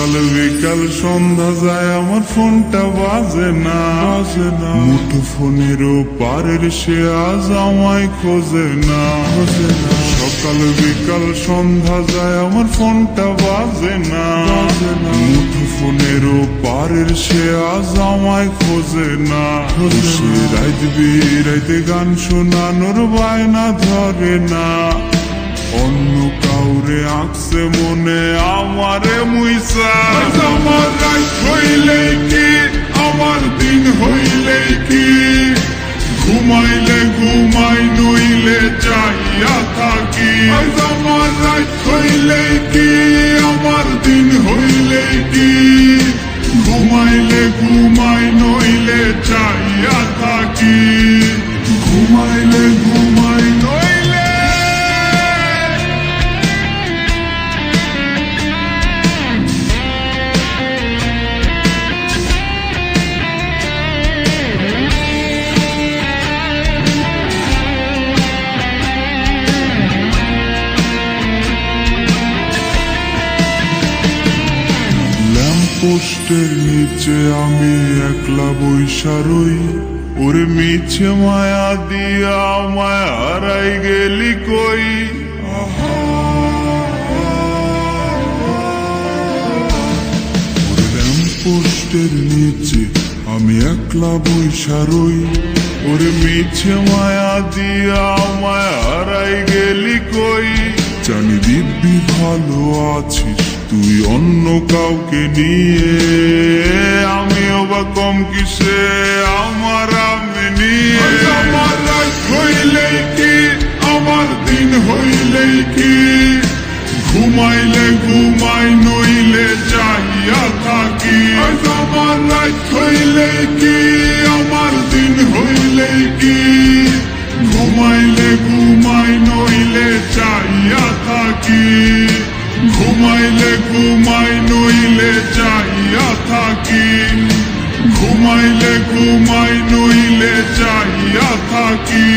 সকাল বিকাল সন্ধ্যা যায়, আমার ফোনটা বাজে না। বাজে না। মুঠো ফোনেরও পারের সে আজ আমায় খোঁজে না। না। সকাল, বিকাল সন্ধ্যা যায়, আমার ফোনটা বাজে না। বাজে না। মুঠো ফোনেরও পারের সে আজ আমায় খোঁজে না। সে রাইত বিরাইতে গান শোনানোর বায়না ধরে না। অন্য কাউরে আঁকছে মনে, আমারে মুইসা আমার রাত হইলে কি, আমার দিন হইলে কি? ঘুমাইলে ঘুমাই, নইলে চাইয়া থাকি। আমার রাত হইলে কি, আমার দিন হইলে কি? ঘুমাইলে ঘুমাই, নইলে চাইয়া থাকি। ল্যাম্পোস্টের নিচে আমি একলা বৈশারই ওরে মিছে মায়া দিয়া মায়া হারাই গেলি কই? ল্যাম্পোস্টের নিচে আমি একলা বৈশারই ওরে মিছে মায়া দিয়া মায়া হারাই গেলি কই? জানি দিব্যি ভালো আছিস তুই অন্য কাউকে নিয়ে আমিও বা কম কিসে আমার আমি নিয়ে। আমার রাত হইলেই কি, আমার দিন হইলেই কি? ঘুমাইলে ঘুমাই, নইলে চাইয়া থাকি। আমার রাত হইলে কি, আমার দিন হইলে কি? ঘুমাইলে ঘুমাই, নইলে চাইয়া থাকি। থাকি। ঘুমাইলে ঘুমাই নইলে চাইয়া থাকি।